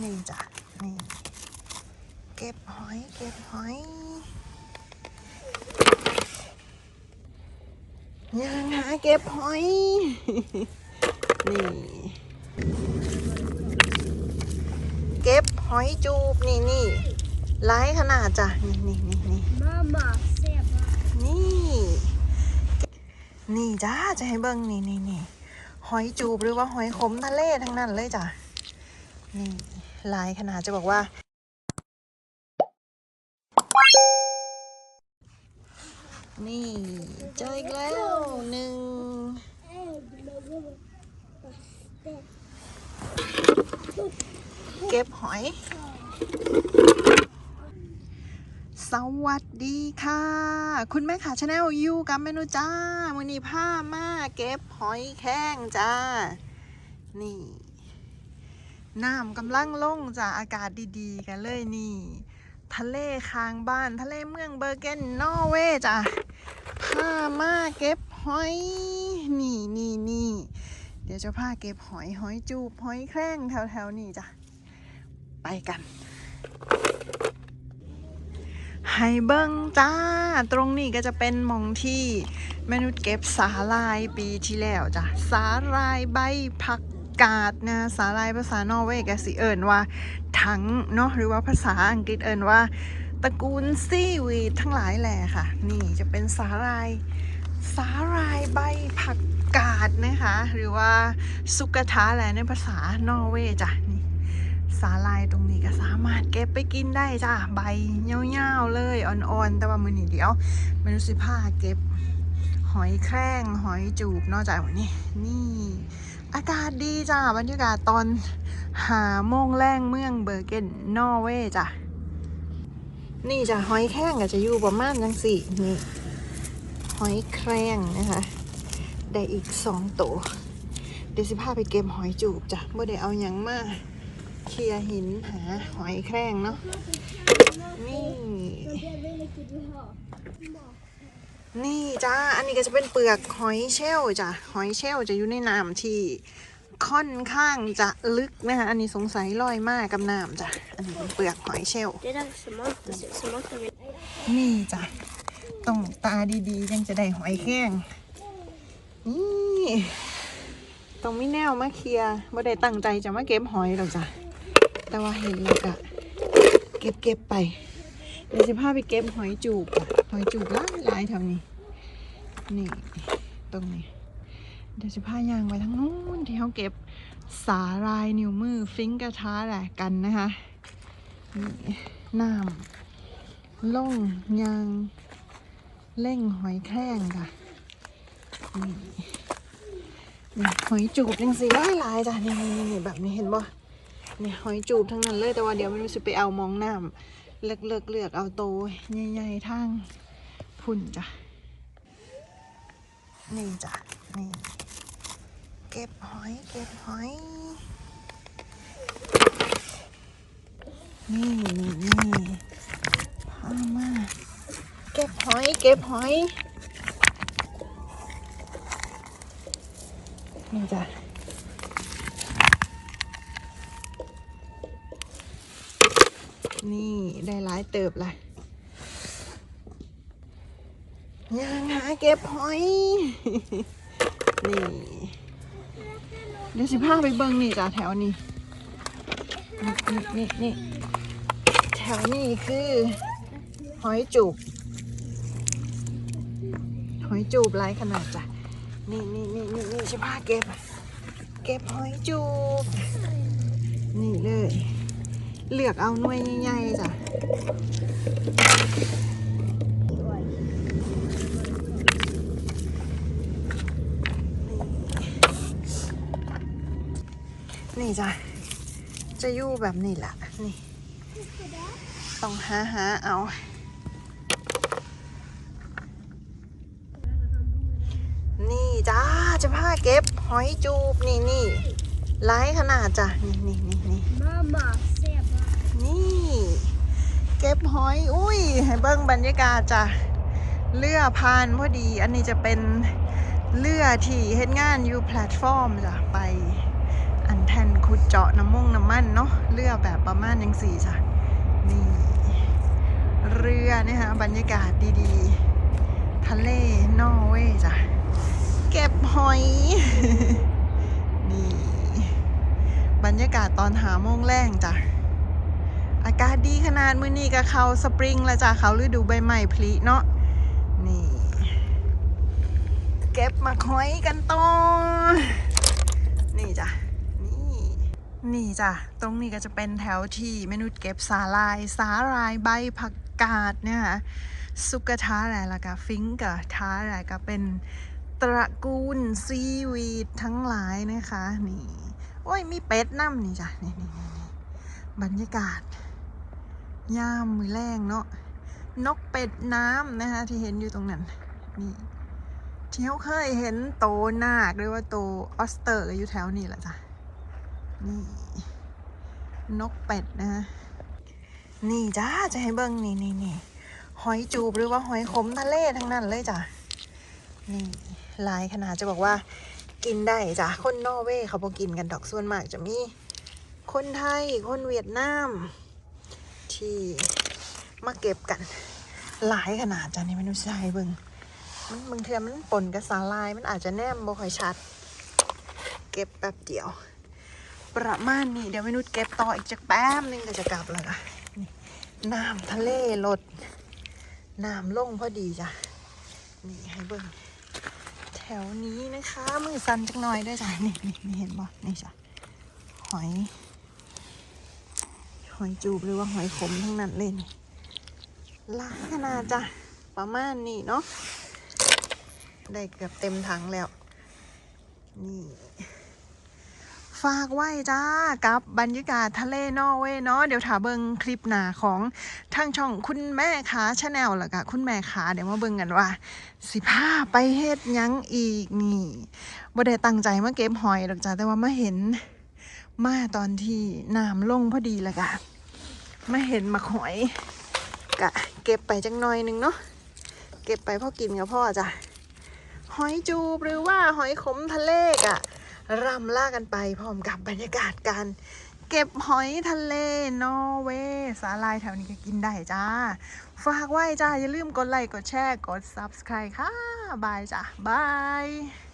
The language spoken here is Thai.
นี่จ้ะนี่เก็บหอยเก็บหอยยังหาเก็บหอย นี่ เก็บหอยจูบนี่นี่หลายขนาดจ้ะนี่นี่นี่นี่นี่ นี่จ้าจะให้เบิ้งนี่นี่นี่หอยจูบหรือว่าหอยขมทะเลทั้งนั้นเลยจ้ะนี่ ลายขนาดจะบอกว่า นี่เจออีกแล้วหนึ่งเก็บหอย สวัสดีค่ะ คุณแม่ขาชาแนลยูกับเมนูจ้ามือนี้ผ้ามาเก็บหอยแข้งจ้า นี่ น้ำกำลังลงจ้าอากาศดีๆ กันเลยนี่ ทะเลคางบ้านทะเลเมืองเบอร์เกนนอร์เวย์จ้าผ้ามาเก็บหอย นี่นี่นี่เดี๋ยวจะพาเก็บหอยหอยจูบหอยแครงแถวๆนี่จ้ะ ไปกัน ให้เบิ้งจ้า ตรงนี้ก็จะเป็นมองที่มนุษย์เก็บสาลายปีที่แล้วจ้ะ สาลายใบผัก กาดนะสาลายภาษานอร์เวย์กสิเอิญว่าถังเนาะหรือว่าภาษาอังกฤษเอิญว่าตระกูลซีวีดทั้งหลายแหละค่ะ นี่จะเป็นสาลายสาลายใบผักกาดนะคะ หรือว่าสุกทาแหละในภาษานอร์เวย์จ้ะนี่สาลายตรงนี้ก็สามารถเก็บไปกินได้จ้าใบเงี้ยวๆเลยอ่อนๆ แต่ว่ามือนีเดียวเมนูสิผ้าเก็บหอยแครงหอยจูบนอกจากวันนี้นี่ อากาศดีจ้าบรรยากาศตอนหาโมงแรงเมืองเบอร์เกนนอร์เวย์จ้ะนี่จะหอยแครงก็จะอยู่ประมาณจังสี่นี่หอยแครงนะคะได้อีกสองตัวเดี๋ยวสิพาไปเก็บหอยจูบจ้ะไม่ได้เอาหยังมาเคลียหินหาหอยแครงเนาะนี่ นี่จ้า อันนี้ก็จะเป็นเปลือกหอยเชลล์จ้ะ หอยเชลล์จะอยู่ในน้ำที่ค่อนข้างจะลึกนะคะ อันนี้สงสัยลอยมากกับน้ำจ้ะ อันนี้เป็นเปลือกหอยเชลล์นี่จ้ะ ต้องตาดีๆ ยังจะได้หอยแครงนี่ต้องมีแนวมาเคลียร์บ่ได้ตั้งใจจะมาเก็บหอยหรอกจ้ะ แต่ว่าเห็นแล้วก็เก็บเก็บไปเดี๋ยวจะพาไปเก็บหอยจูบอะ หอยจูบหลายหลายแถวนี้ นี่ตรงนี้ เดี๋ยวจะพายางไปทั้งนู้นที่เขาเก็บสาลายนิ้วมือฟิงกระท้าแหละกันนะคะนี่น้ำล่องยางเล่งหอยแครงค่ะนี่นี่หอยจูบยังสีหลายหลายจ้ะนี่นี่แบบนี้เห็นบ่นี่หอยจูบทั้งนั้นเลยแต่ว่าเดี๋ยวไม่รู้สิไปเอามองน้ำเลือกเลือกเลือกเอาโตใหญ่ๆทาง พุ่นจ้ะ นี่จ้ะ นี่ เก็บหอย เก็บหอย นี่นี่นี่เอามา เก็บหอย เก็บหอย นี่จ้ะนี่ ได้หลายเติบเละ ยังหาเก็บหอย นี่ เดี๋ยวสิพาไปเบิ่งนี่จ้ะแถวนี้ นี่นี่นี่แถวนี้คือ หอยจูบ หอยจูบหลายขนาดจ้ะ นี่นี่นี่นี่นี่ชิพาเก็บ เก็บหอยจูบ นี่เลย เลือกเอาหน่วยใหญ่ๆจ้ะ นี่จ้ะ จะอยู่แบบนี้แหละนี่ ต้องหาหาเอา นี่จ้า จะพาเก็บหอยจูบนี่นี่หลายขนาดจ้ะ นี่นี่นี่นี่นี่ เก็บหอย อุ้ย ให้เบิ้งบรรยากาศจ้ะ เรือพานพอดี อันนี้จะเป็นเรือที่เฮ็ดงานอยู่แพลตฟอร์มจ้ะ ไป อันแทนขุดเจาะน้ำม่งน้ำมันเนาะเรือแบบประมาณยังสี่จ้ะนี่เรือเนี่ยฮะบรรยากาศดีๆ ทะเลนอร์เวย์จ้ะเก็บหอยนี่บรรยากาศตอนหาโมงแรงจ้ะอากาศดีขนาดมื้อนี้ก็เขาสปริงแล้วจ้ะเขาฤดูใบไม้ผลิเนาะนี่ เก็บมาหอยกันต่อนี่จ้ะนี่ นี่จ้ะ ตรงนี้ก็จะเป็นแถวที่เมนูเก็บสาลาย สาลายใบผักกาดเนี่ยค่ะซุกท้าอะไรล่ะกะฟิงกะท้าอะไรก็เป็นตระกูลซีวีดทั้งหลายนะคะ นี่ โอ้ย มีเป็ดน้ำนี่จ้ะ นี่นี่นี่บรรยากาศ ย่ามมือแรงเนาะ นกเป็ดน้ำนะคะ ที่เห็นอยู่ตรงนั้น นี่ที่เขาเคยเห็นโตนาคหรือว่าโตออสเตอร์อยู่แถวนี้แหละจ้ะ นี่ นกเป็ดนะฮะนี่จ้าจะให้เบิ้งนี่นี่นี่หอยจูบหรือว่าหอยขมทะเลทั้งนั้นเลยจ้ะนี่ลายขนาดจะบอกว่า กินได้จ้ะคนนอร์เวย์เขาบอกกินกันดอกส่วนมากจะมี คนไทยคนเวียดนาม ที่มาเก็บกันหลายขนาดจ้ะนี่ไม่รู้ใช่เบิ้งมันบางเทีมันปนกับสาลายมันอาจจะแนมบ่ค่อยชัด เก็บแป๊บเดียว ประมาณนี้เดี๋ยวมนุษย์เก็บต่ออีกจากแป๊บนึงก็จะกลับแล้วนะนี่น้ำทะเลลดน้ำลงพอดีจ้ะ นี่ให้เบิ่งแถวนี้นะคะ มือสั่นจักหน่อยได้วยจ้ะนี่นี่นี่เห็นบ่นี่จ้ะ หอย หอยจูบหรือว่าหอยขมทั้งนั้นเลยนี่หลายขนาดจ้ะ ประมาณนี้เนาะได้เกือบเต็มถังแล้ว นี่ ฝากไว้จ้ากับบรรยากาศทะเลนอร์เวย์เนาะเดี๋ยวถาเบิงคลิปหนาของทางช่องคุณแม่ขาชาแนลแล้วก็คุณแม่ขาเดี๋ยวมาเบิงกันว่า สิพาไปเฮ็ดยังอีกนี่บ่ได้ตั้งใจมาเก็บหอยหรอกจ้าแต่ว่ามาเห็นมาตอนที่น้ำลงพอดีแล้วกะมาเห็นมาหอยกะ เก็บไปจังหน่อยหนึงเนาะเก็บไปพ่อกินกับพ่อจ้ะ หอยจูบหรือว่าหอยขมทะเลกะรำล่ากันไปพร้อมกับบรรยากาศการเก็บหอยทะเลนอร์เวย์สาลายแถวนี้ก็กินได้จ้า ฝากไว้จ้า อย่าลืมกดไลค์กดแชร์กด Subscribe ค่ะ บายจ้าบาย